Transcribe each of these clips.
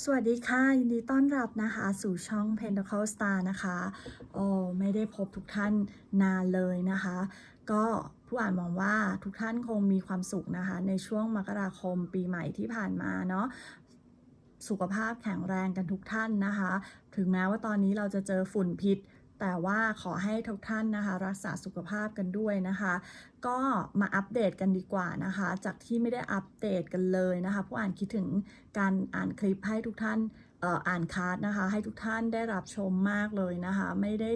สวัสดีค่ะ ยินดีต้อนรับนะคะ สู่ช่อง Pentacle Star นะคะโอ้ไม่ได้พบทุกท่านนานเลยนะคะ ก็ผู้อ่านมองว่าทุกท่านคงมีความสุขนะคะ ในช่วงมกราคมปีใหม่ที่ผ่านมาเนาะสุขภาพแข็งแรงกันทุกท่านนะคะ ถึงแม้ว่าตอนนี้เราจะเจอฝุ่นพิษ แต่ว่าขอให้ทุกท่านนะคะ รักษาสุขภาพกันด้วยนะคะ ก็มาอัปเดตกันดีกว่านะคะ จากที่ไม่ได้อัปเดตกันเลยนะคะผู้อ่านคิดถึงการอ่านคลิปให้ทุกท่านอ่ออ่านคาร์ดนะคะ ให้ทุกท่านได้รับชมมากเลยนะคะ ไม่ได้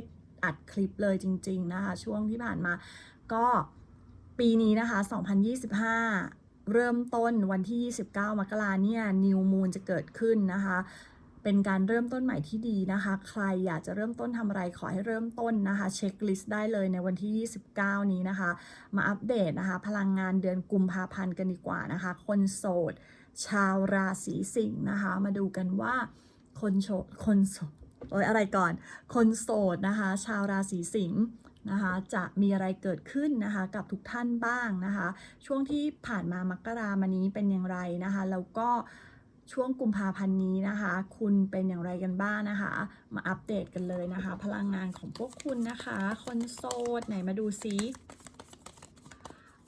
อัดคลิปเลยจริง ๆนะคะ ช่วงที่ผ่านมาก็ปีนี้นะคะ 2025 เริ่มต้นวันที่ 29 มกราเนี่ยนิวมูนจะเกิดขึ้นนะคะ เป็นการเริ่มต้นใหม่ที่ดีนะคะ ใครอยากจะเริ่มต้นทำอะไรขอให้เริ่มต้นนะคะ เช็คลิสต์ได้เลยในวันที่ 29 นี้นะคะ มาอัปเดตนะคะ พลังงานเดือนกุมภาพันธ์กันดีกว่านะคะ คนโสด ชาวราศีสิงห์นะคะ มาดูกันว่าคนโสดคนโสดโอ้ยอะไรก่อน คนโสดนะคะ ชาวราศีสิงห์นะคะจะมีอะไรเกิดขึ้นนะคะกับทุกท่านบ้างนะคะ ช่วงที่ผ่านมา มกรามานี้เป็นอย่างไรนะคะ แล้วก็ ช่วงกุมภาพันธ์นี้นะคะ คุณเป็นอย่างไรกันบ้างนะคะ มาอัปเดตกันเลยนะคะ พลังงานของพวกคุณนะคะ คนโสดไหนมาดูซิ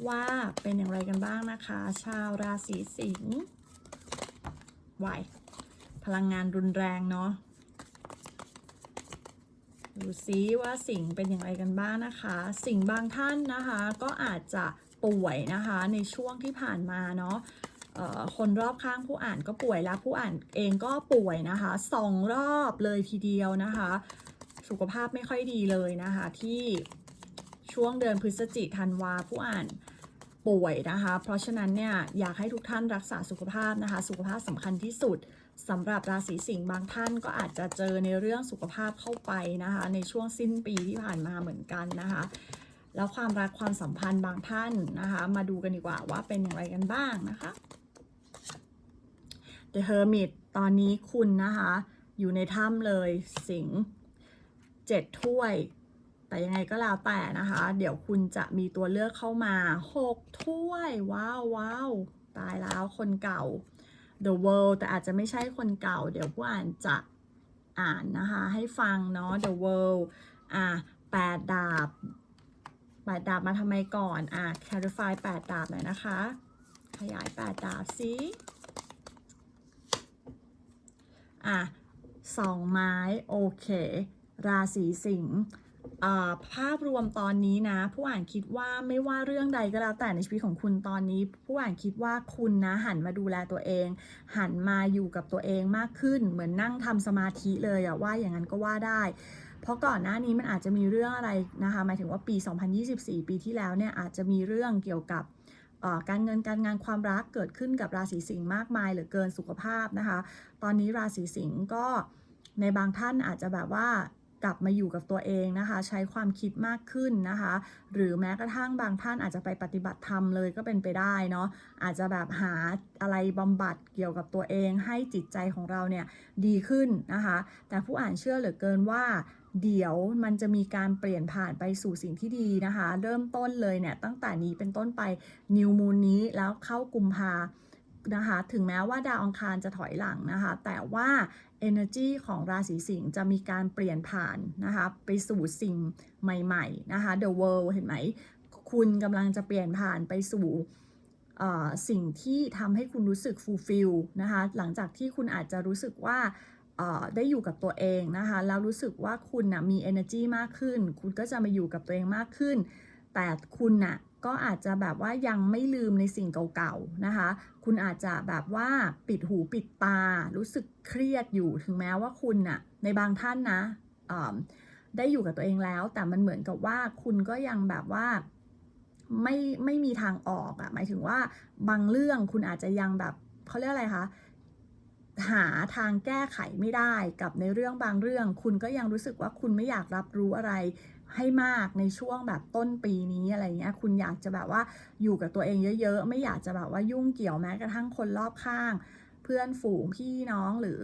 ว่าเป็นอย่างไรกันบ้างนะคะ ชาวราศีสิงห์วายพลังงานรุนแรงเนาะดูซิว่าสิงห์เป็นอย่างไรกันบ้างนะคะ สิงห์บางท่านนะคะ ก็อาจจะป่วยนะคะในช่วงที่ผ่านมาเนาะ คนรอบข้างผู้อ่านก็ป่วยแล้วผู้อ่านเองก็ป่วยนะคะสองรอบเลยทีเดียวนะคะ สุขภาพไม่ค่อยดีเลยนะคะ ที่ช่วงเดือนพฤศจิกธันวาผู้อ่านป่วยนะคะ เพราะฉะนั้นเนี่ยอยากให้ทุกท่านรักษาสุขภาพนะคะ สุขภาพสำคัญที่สุดสำหรับราศีสิงห์บางท่านก็อาจจะเจอในเรื่องสุขภาพเข้าไปนะคะ ในช่วงสิ้นปีที่ผ่านมาเหมือนกันนะคะแล้วความรักความสัมพันธ์บางท่านนะคะ มาดูกันดีกว่าว่าเป็นอย่างไรกันบ้างนะคะ The Hermit ตอนนี้คุณนะคะ อยู่ในถ้ำเลยสิงเจ็ดถ้วย แต่ยังไงก็แล้วแต่นะคะ เดี๋ยวคุณจะมีตัวเลือกเข้ามา6ถ้วย ว้าวว้าวตายแล้วคนเก่า The World แต่อาจจะไม่ใช่คนเก่า เดี๋ยวผู้อ่านจะอ่านนะคะ ให้ฟังเนาะ The World อะแปดดาบแปดดาบมาทำไมก่อน อะ clarify แปดดาบหน่อยนะคะ ขยายแปดดาบสิ อะสองไม้โอเค ราศีสิงห์ภาพรวมตอนนี้นะ ผู้อ่านคิดว่าไม่ว่าเรื่องใดก็แล้วแต่ในชีวิตของคุณตอนนี้ ผู้อ่านคิดว่าคุณนะหันมาดูแลตัวเอง หันมาอยู่กับตัวเองมากขึ้น เหมือนนั่งทำสมาธิเลยอะว่าอย่างนั้นก็ว่าได้ เพราะก่อนหน้านี้มันอาจจะมีเรื่องอะไรนะคะหมายถึงว่าปี 2024 ปีที่แล้วเนี่ยอาจจะมีเรื่องเกี่ยวกับ การเงินการงานความรักเกิดขึ้นกับราศีสิงห์มากมายเหลือเกินสุขภาพนะคะ ตอนนี้ราศีสิงห์ก็ในบางท่านอาจจะแบบว่า กลับมาอยู่กับตัวเองนะคะ ใช้ความคิดมากขึ้นนะคะ หรือแม้กระทั่งบางท่านอาจจะไปปฏิบัติธรรมเลยก็เป็นไปได้เนาะอาจจะแบบหาอะไรบำบัดเกี่ยวกับตัวเอง ให้จิตใจของเราเนี่ยดีขึ้นนะคะ แต่ผู้อ่านเชื่อเหลือเกินว่าเดี๋ยวมันจะมีการเปลี่ยนผ่านไปสู่สิ่งที่ดีนะคะ เริ่มต้นเลยเนี่ยตั้งแต่นี้เป็นต้นไปนิวมูนนี้แล้วเข้ากุมภา นะคะถึงแม้ว่าดาวอังคารจะถอยหลังนะคะ แต่ว่า energy ของราศีสิงห์จะมีการเปลี่ยนผ่านนะคะ ไปสู่สิ่งใหม่ๆนะคะ the world เห็นไหม คุณกำลังจะเปลี่ยนผ่านไปสู่สิ่งที่ทำให้คุณรู้สึก fulfill นะคะ หลังจากที่คุณอาจจะรู้สึกว่าได้อยู่กับตัวเองนะคะ แล้วรู้สึกว่าคุณนะมี energy มากขึ้น คุณก็จะมาอยู่กับตัวเองมากขึ้น แต่คุณน่ะ ก็อาจจะแบบว่ายังไม่ลืมในสิ่งเก่าๆนะคะ คุณอาจจะแบบว่าปิดหูปิดตา รู้สึกเครียดอยู่ ถึงแม้ว่าคุณน่ะในบางท่านนะได้อยู่กับตัวเองแล้ว แต่มันเหมือนกับว่าคุณก็ยังแบบว่าไม่ไม่มีทางออกอะหมายถึงว่าบางเรื่องคุณอาจจะยังแบบเขาเรียกอะไรคะ หาทางแก้ไขไม่ได้กับในเรื่องบางเรื่อง คุณก็ยังรู้สึกว่าคุณไม่อยากรับรู้อะไรให้มากในช่วงแบบต้นปีนี้อะไรเงี้ย คุณอยากจะแบบว่าอยู่กับตัวเองเยอะๆ ไม่อยากจะแบบว่ายุ่งเกี่ยวแม้กระทั่งคนรอบข้าง เพื่อนฝูงพี่น้องหรือ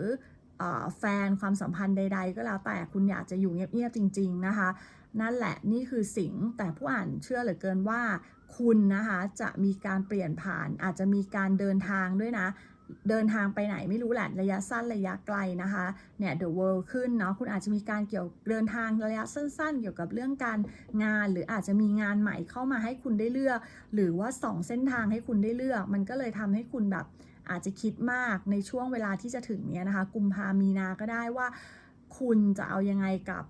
อแฟนความสัมพันธ์ใด ๆ ก็แล้วแต่คุณอยากจะอยู่เงียบๆจริง ๆนะคะ นั่นแหละนี่คือสิ่งแต่ผู้อ่านเชื่อเหลือเกินว่าคุณนะคะจะมีการเปลี่ยนผ่านอาจจะมีการเดินทางด้วยนะ เดินทางไปไหนไม่รู้แหละระยะสั้นระยะไกลนะคะเนี่ย the world ขึ้นเนาะคุณอาจจะมีการเกี่ยวเดินทางระยะสั้น ๆ เกี่ยวกับเรื่องการงาน หรืออาจจะมีงานใหม่เข้ามาให้คุณได้เลือก หรือว่าสองเส้นทางให้คุณได้เลือก มันก็เลยทำให้คุณแบบอาจจะคิดมากในช่วงเวลาที่จะถึงเนี้ยนะคะกุมภามีนาก็ได้ว่า คุณจะเอายังไงกับ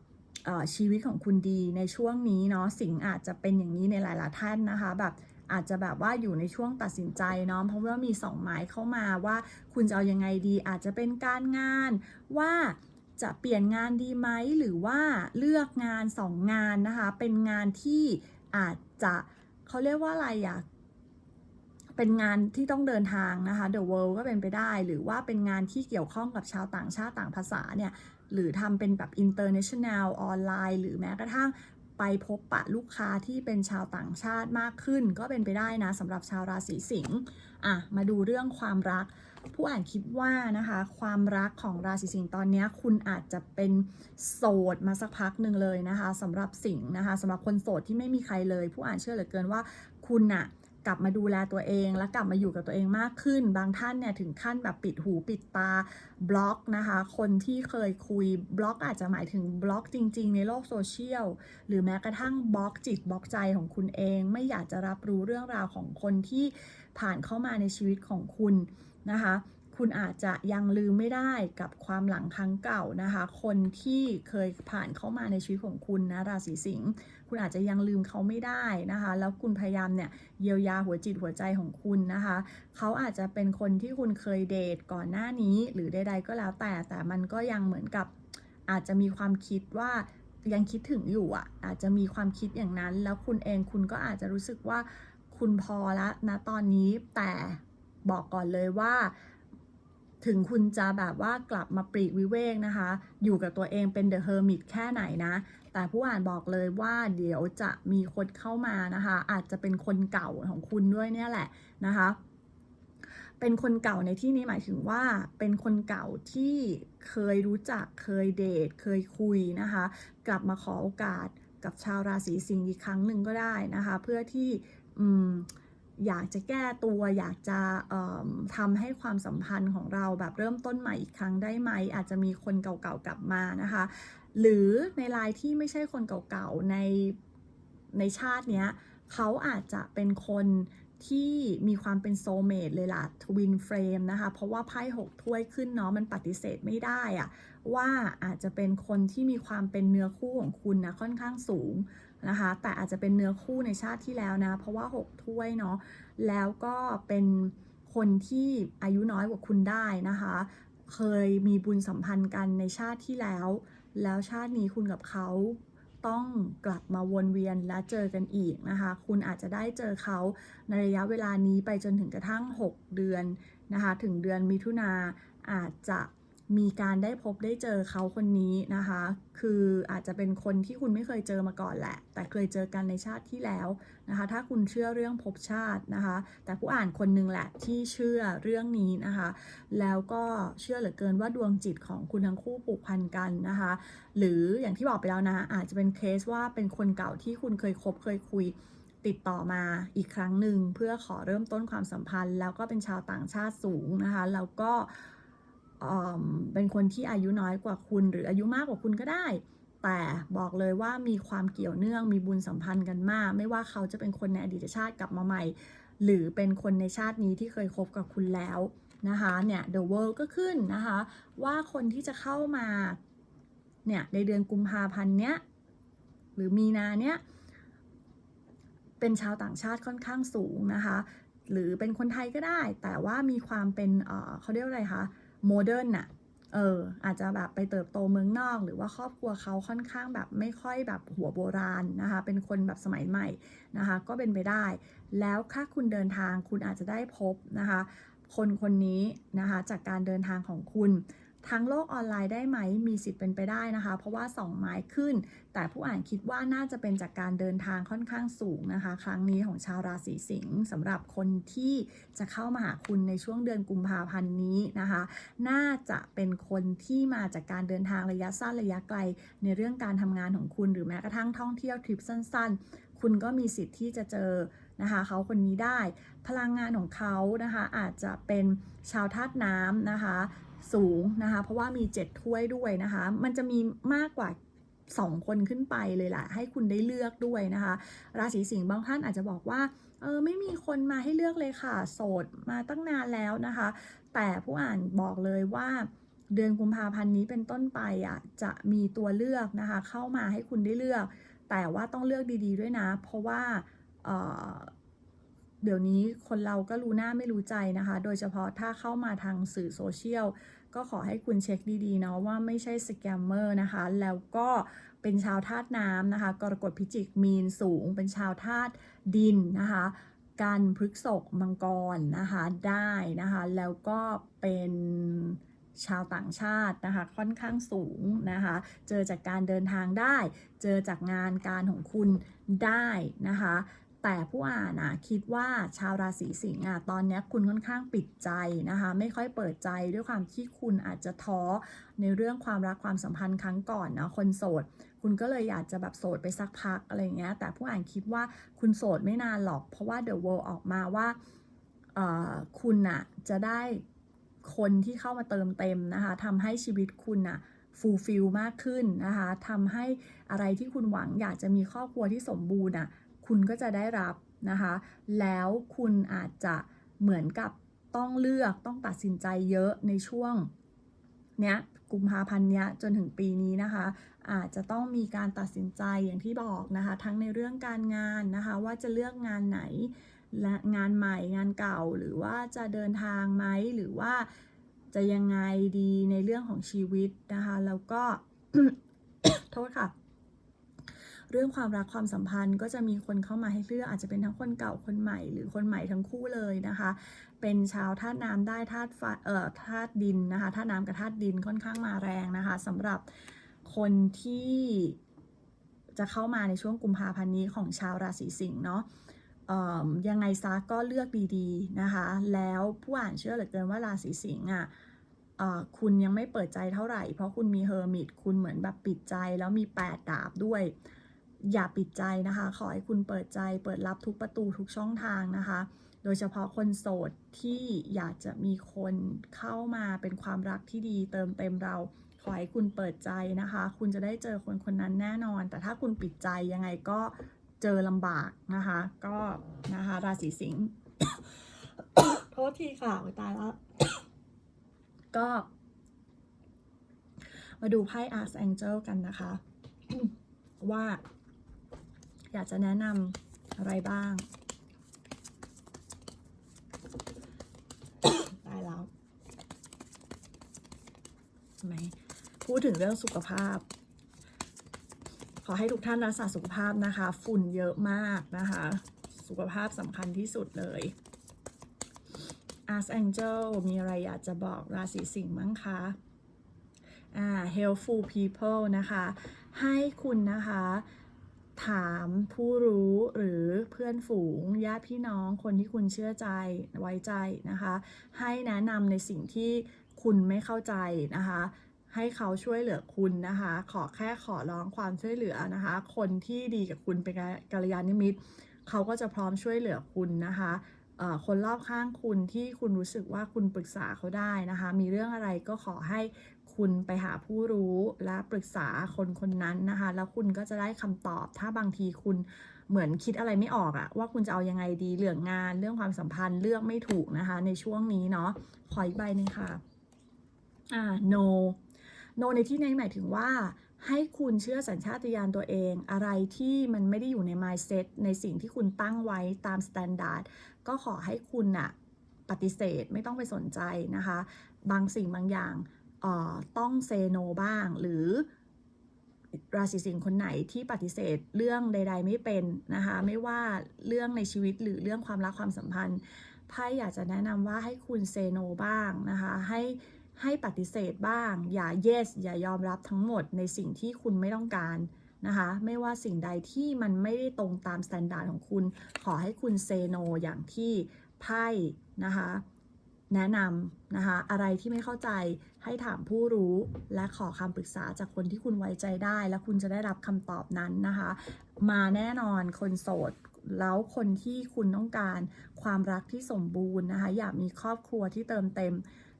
ชีวิตของคุณดีในช่วงนี้เนาะสิ่งอาจจะเป็นอย่างนี้ในหลาย ๆ ท่านนะคะแบบ อาจจะแบบว่าอยู่ในช่วงตัดสินใจเนาะเพราะว่ามีสองหมายเข้ามาว่าคุณจะเอายังไงดี อาจจะเป็นการงานว่าจะเปลี่ยนงานดีไหมหรือว่าเลือกงานสองงานนะคะเป็นงานที่อาจจะเขาเรียกว่าอะไรอะเป็นงานที่ต้องเดินทางนะคะ The World ก็เป็นไปได้ หรือว่าเป็นงานที่เกี่ยวข้องกับชาวต่างชาติต่างภาษาเนี่ย หรือทำเป็นแบบ international ออนไลน์ หรือแม้กระทั่ง ไปพบปะลูกค้าที่เป็นชาวต่างชาติมากขึ้น ก็เป็นไปได้นะสำหรับชาวราศีสิงห์อะมาดูเรื่องความรัก ผู้อ่านคิดว่านะคะ ความรักของราศีสิงห์ตอนนี้คุณอาจจะเป็นโสดมาสักพักหนึ่งเลยนะคะสำหรับสิงห์นะคะสำหรับคนโสดที่ไม่มีใครเลย ผู้อ่านเชื่อเหลือเกินว่าคุณอะ กลับมาดูแลตัวเอง และกลับมาอยู่กับตัวเองมากขึ้น บางท่านเนี่ยถึงขั้นแบบปิดหูปิดตาบล็อกนะคะ คนที่เคยคุยบล็อกอาจจะหมายถึงบล็อกจริง ๆ ในโลกโซเชียลหรือแม้กระทั่งบล็อกจิตบล็อกใจของคุณเอง ไม่อยากจะรับรู้เรื่องราวของคนที่ผ่านเข้ามาในชีวิตของคุณนะคะ คุณอาจจะยังลืมไม่ได้กับความหลังครั้งเก่านะคะ คนที่เคยผ่านเข้ามาในชีวิตของคุณนะราศีสิงห์คุณอาจจะยังลืมเขาไม่ได้นะคะ แล้วคุณพยายามเนี่ยเยียวยาหัวจิตหัวใจของคุณนะคะ เขาอาจจะเป็นคนที่คุณเคยเดทก่อนหน้านี้ หรือใดๆก็แล้วแต่แต่มันก็ยังเหมือนกับอาจจะมีความคิดว่ายังคิดถึงอยู่อะ อาจจะมีความคิดอย่างนั้น แล้วคุณเองคุณก็อาจจะรู้สึกว่าคุณพอละนะตอนนี้แต่บอกก่อนเลยว่า ถึงคุณจะแบบว่ากลับมาปรีกวิเวกนะคะ อยู่กับตัวเองเป็นเดอะเฮอร์มิตแค่ไหนนะ แต่ผู้อ่านบอกเลยว่าเดี๋ยวจะมีคนเข้ามานะคะ อาจจะเป็นคนเก่าของคุณด้วยเนี่ยแหละนะคะ เป็นคนเก่าในที่นี้หมายถึงว่าเป็นคนเก่าที่เคยรู้จักเคยเดทเคยคุยนะคะ กลับมาขอโอกาสกับชาวราศีสิงห์อีกครั้งหนึ่งก็ได้นะคะ เพื่อที่อืม อยากจะแก้ตัวอยากจะเอิ่มทำให้ความสัมพันธ์ของเราแบบเริ่มต้นใหม่อีกครั้งได้ไหม อาจจะมีคนเก่าๆกลับมานะคะ หรือในรายที่ไม่ใช่คนเก่าๆในในชาติเนี้ยเขาอาจจะเป็นคนที่มีความเป็นโซเมตเลยล่ะทวินเฟรมนะคะ เพราะว่าไพ่หกถ้วยขึ้นเนาะมันปฏิเสธไม่ได้อะว่าอาจจะเป็นคนที่มีความเป็นเนื้อคู่ของคุณนะค่อนข้างสูง นะคะ แต่อาจจะเป็นเนื้อคู่ในชาติที่แล้วนะ เพราะว่า 6 ถ้วยเนาะ แล้วก็เป็นคนที่อายุน้อยกว่าคุณได้นะคะ เคยมีบุญสัมพันธ์กันในชาติที่แล้ว แล้วชาตินี้คุณกับเขาต้องกลับมาวนเวียนและเจอกันอีกนะคะ คุณอาจจะได้เจอเขาในระยะเวลานี้ไปจนถึงกระทั่ง 6 เดือนนะคะ ถึงเดือนมิถุนาอาจจะ มีการได้พบได้เจอเขาคนนี้นะคะ คืออาจจะเป็นคนที่คุณไม่เคยเจอมาก่อนแหละ แต่เคยเจอกันในชาติที่แล้วนะคะ ถ้าคุณเชื่อเรื่องภพชาตินะคะ แต่ผู้อ่านคนหนึ่งแหละที่เชื่อเรื่องนี้นะคะ แล้วก็เชื่อเหลือเกินว่าดวงจิตของคุณทั้งคู่ผูกพันกันนะคะ หรืออย่างที่บอกไปแล้วนะ อาจจะเป็นเคสว่าเป็นคนเก่าที่คุณเคยคบเคยคุยติดต่อมาอีกครั้งหนึ่งเพื่อขอเริ่มต้นความสัมพันธ์ แล้วก็เป็นชาวต่างชาติสูงนะคะ แล้วก็ เป็นคนที่อายุน้อยกว่าคุณ หรืออายุมากกว่าคุณก็ได้ แต่บอกเลยว่ามีความเกี่ยวเนื่องมีบุญสัมพันธ์กันมาก ไม่ว่าเขาจะเป็นคนในอดีตชาติกลับมาใหม่ หรือเป็นคนในชาตินี้ที่เคยคบกับคุณแล้วนะคะเนี่ย The World ก็ขึ้นนะคะว่าคนที่จะเข้ามาเนี่ยในเดือนกุมภาพันธ์เนี้ยหรือมีนาเนี้ยเป็นชาวต่างชาติค่อนข้างสูงนะคะ หรือเป็นคนไทยก็ได้ แต่ว่ามีความเป็นเเขาเรียกอะไรคะ โมเดิร์นน่ะเอออาจจะแบบไปเติบโตเมืองนอก หรือว่าครอบครัวเขาค่อนข้างแบบไม่ค่อยแบบหัวโบราณนะคะ เป็นคนแบบสมัยใหม่นะคะ ก็เป็นไปได้ แล้วถ้าคุณเดินทางคุณอาจจะได้พบนะคะ คนคนนี้นะคะจากการเดินทางของคุณ ทั้งโลกออนไลน์ได้ไหม มีสิทธิ์เป็นไปได้นะคะ เพราะว่าสองไม้ขึ้น แต่ผู้อ่านคิดว่าน่าจะเป็นจากการเดินทางค่อนข้างสูงนะคะ ครั้งนี้ของชาวราศีสิงห์สำหรับคนที่จะเข้ามาหาคุณในช่วงเดือนกุมภาพันธ์นี้นะคะ น่าจะเป็นคนที่มาจากการเดินทางระยะสั้นระยะไกล ในเรื่องการทำงานของคุณ หรือแม้กระทั่งท่องเที่ยวทริปสั้น ๆ คุณก็มีสิทธิ์ที่จะเจอนะคะเขาคนนี้ได้พลังงานของเขานะคะอาจจะเป็นชาวธาตุน้ำนะคะ สูงนะคะ เพราะว่ามี 7 ถ้วยด้วยนะคะ มันจะมีมากกว่า 2 คนขึ้นไปเลยแหละให้คุณได้เลือกด้วยนะคะ ราศีสิงห์บางท่านอาจจะบอกว่าเออไม่มีคนมาให้เลือกเลยค่ะ โสดมาตั้งนานแล้วนะคะ แต่ผู้อ่านบอกเลยว่าเดือนกุมภาพันธ์นี้เป็นต้นไปอะจะมีตัวเลือกนะคะ เข้ามาให้คุณได้เลือก แต่ว่าต้องเลือกดีๆด้วยนะ เพราะว่า เดี๋ยวนี้คนเราก็รู้หน้าไม่รู้ใจนะคะ โดยเฉพาะถ้าเข้ามาทางสื่อโซเชียลก็ขอให้คุณเช็คดีๆเนาะว่าไม่ใช่สแกมเมอร์นะคะ แล้วก็เป็นชาวธาตุน้ำนะคะ กรกฎพิจิกมีนสูง เป็นชาวธาตุดินนะคะกันพฤกษกมังกรนะคะได้นะคะ แล้วก็เป็นชาวต่างชาตินะคะ ค่อนข้างสูงนะคะ เจอจากการเดินทางได้ เจอจากงานการของคุณได้นะคะ แต่ผู้อ่านนะคิดว่าชาวราศีสิงห์อะตอนนี้คุณค่อนข้างปิดใจนะคะ ไม่ค่อยเปิดใจด้วยความที่คุณอาจจะท้อในเรื่องความรักความสัมพันธ์ครั้งก่อนนะคนโสด คุณก็เลยอยากจะแบบโสดไปสักพักอะไรเงี้ยแต่ผู้อ่านคิดว่าคุณโสดไม่นานหรอก เพราะว่า The World ออกมาว่าคุณน่ะจะได้คนที่เข้ามาเติมเต็มนะคะทำให้ชีวิตคุณน่ะฟูลฟิลมากขึ้นนะคะทำให้อะไรที่คุณหวังอยากจะมีครอบครัวที่สมบูรณ์น่ะ คุณก็จะได้รับนะคะ แล้วคุณอาจจะเหมือนกับต้องเลือกต้องตัดสินใจเยอะในช่วงเนี้ยกุมภาพันธ์เนี้ยจนถึงปีนี้นะคะ อาจจะต้องมีการตัดสินใจอย่างที่บอกนะคะ ทั้งในเรื่องการงานนะคะ ว่าจะเลือกงานไหนและงานใหม่งานเก่าหรือว่าจะเดินทางไหมหรือว่าจะยังไงดีในเรื่องของชีวิตนะคะ แล้วก็ โทษค่ะ เรื่องความรักความสัมพันธ์ก็จะมีคนเข้ามาให้เลือกอาจจะเป็นทั้งคนเก่าคนใหม่ หรือคนใหม่ทั้งคู่เลยนะคะ เป็นชาวธาตุน้ำได้ธาตุเอ่อธาตุดินนะคะธาตุน้ำกับธาตุดินค่อนข้างมาแรงนะคะสำหรับคนที่จะเข้ามาในช่วงกุมภาพันธ์นี้ของชาวราศีสิงห์เนาะยังไงซะก็เลือกดีๆนะคะ แล้วผู้อ่านเชื่อเหลือเกินว่าราศีสิงห์อะคุณยังไม่เปิดใจเท่าไหร่ เพราะคุณมีเฮอร์มิต คุณเหมือนแบบปิดใจแล้วมีแปดดาบด้วย อย่าปิดใจนะคะ ขอให้คุณเปิดใจ เปิดรับทุกประตูทุกช่องทางนะคะ โดยเฉพาะคนโสดที่อยากจะมีคนเข้ามาเป็นความรักที่ดี เติมเต็มเรา ขอให้คุณเปิดใจนะคะ คุณจะได้เจอคนคนนั้นแน่นอน แต่ถ้าคุณปิดใจยังไงก็เจอลำบากนะคะ ก็นะคะราศีสิงห์โทษทีค่ะตายแล้ว ก็ มาดูไพ่ Archangel กันนะคะ ว่า อยากจะแนะนำอะไรบ้างตายแล้วไหมพูดถึงเรื่องสุขภาพ ขอให้ทุกท่านรักษาสุขภาพนะคะ ฝุ่นเยอะมากนะคะ สุขภาพสำคัญที่สุดเลย Archangel มีอะไรอยากจะบอกราศีสิงห์มั้งคะอ่า helpful people นะคะ ให้คุณนะคะ ถามผู้รู้หรือเพื่อนฝูงญาติพี่น้องคนที่คุณเชื่อใจไว้ใจนะคะ ให้แนะนำในสิ่งที่คุณไม่เข้าใจนะคะ ให้เขาช่วยเหลือคุณนะคะ ขอแค่ขอร้องความช่วยเหลือนะคะ คนที่ดีกับคุณเป็นกัลยาณมิตรเขาก็จะพร้อมช่วยเหลือคุณนะคะคนรอบข้างคุณที่คุณรู้สึกว่าคุณปรึกษาเขาได้นะคะ มีเรื่องอะไรก็ขอให้ คุณไปหาผู้รู้และปรึกษาคนคนนั้นนะคะ แล้วคุณก็จะได้คำตอบ ถ้าบางทีคุณเหมือนคิดอะไรไม่ออกอะว่าคุณจะเอายังไงดีเรื่องงานเรื่องความสัมพันธ์เลือกไม่ถูกนะคะ ในช่วงนี้เนาะขออีกใบหนึ่งค่ะอ่า no no ในที่นี้หมายถึงว่าให้คุณเชื่อสัญชาตญาณตัวเอง อะไรที่มันไม่ได้อยู่ใน mindset ในสิ่งที่คุณตั้งไว้ตาม standard ก็ขอให้คุณน่ะปฏิเสธไม่ต้องไปสนใจนะคะ บางสิ่งบางอย่าง ต้องเซโนบ้าง หรือราศีสิงห์คนไหนที่ปฏิเสธเรื่องใด ๆ ไม่เป็นนะคะไม่ว่าเรื่องในชีวิตหรือเรื่องความรักความสัมพันธ์ไพ่อยากจะแนะนำว่าให้คุณเซโนบ้างนะคะให้ให้ปฏิเสธบ้าง อย่า yes อย่ายอมรับทั้งหมดในสิ่งที่คุณไม่ต้องการนะคะไม่ว่าสิ่งใดที่มันไม่ได้ตรงตามสแตนดาร์ดของคุณ ขอให้คุณเซโนอย่างที่ไพ่นะคะ แนะนำนะคะ อะไรที่ไม่เข้าใจให้ถามผู้รู้และขอคำปรึกษาจากคนที่คุณไว้ใจได้ แล้วคุณจะได้รับคำตอบนั้นนะคะ มาแน่นอนคนโสดแล้วคนที่คุณต้องการความรักที่สมบูรณ์นะคะ อยากมีครอบครัวที่เติมเต็ม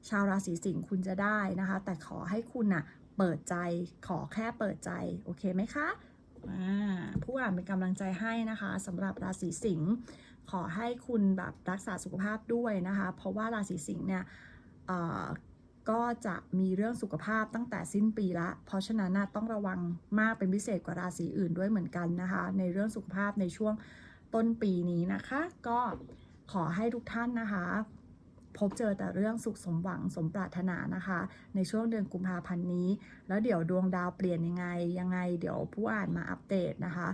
ชาวราศีสิงห์คุณจะได้นะคะ แต่ขอให้คุณน่ะเปิดใจขอแค่เปิดใจ โอเคไหมคะอ่าผู้อ่านเป็นกำลังใจให้นะคะสำหรับราศีสิงห์ ขอให้คุณแบบรักษาสุขภาพด้วยนะคะ เพราะว่าราศีสิงห์เนี่ยเอ่อก็จะมีเรื่องสุขภาพตั้งแต่สิ้นปีละ เพราะฉะนั้นนะต้องระวังมากเป็นพิเศษกว่าราศีอื่นด้วยเหมือนกันนะคะ ในเรื่องสุขภาพในช่วงต้นปีนี้นะคะ ก็ขอให้ทุกท่านนะคะ พบเจอแต่เรื่องสุขสมหวังสมปรารถนานะคะ ในช่วงเดือนกุมภาพันธ์นี้ แล้วเดี๋ยวดวงดาวเปลี่ยนยังไงยังไง เดี๋ยวผู้อ่านมาอัปเดตนะคะ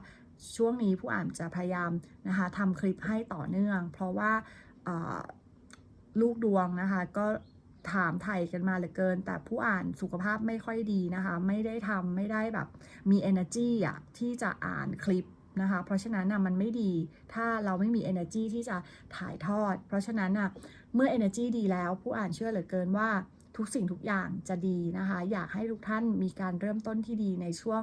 ช่วงนี้ผู้อ่านจะพยายามนะคะทำคลิปให้ต่อเนื่อง เพราะว่าลูกดวงนะคะก็ถามไถ่กันมาเหลือเกิน แต่ผู้อ่านสุขภาพไม่ค่อยดีนะคะ ไม่ได้ทำไม่ได้แบบมี energy อะที่จะอ่านคลิปนะคะ เพราะฉะนั้นน่ะมันไม่ดีถ้าเราไม่มี energy ที่จะถ่ายทอด เพราะฉะนั้นน่ะเมื่อ energy ดีแล้ว ผู้อ่านเชื่อเหลือเกินว่าทุกสิ่งทุกอย่างจะดีนะคะ อยากให้ทุกท่านมีการเริ่มต้นที่ดีในช่วง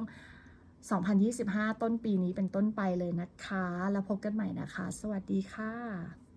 2025 ต้นปีนี้เป็นต้นไปเลยนะคะ แล้วพบกันใหม่นะคะ สวัสดีค่ะ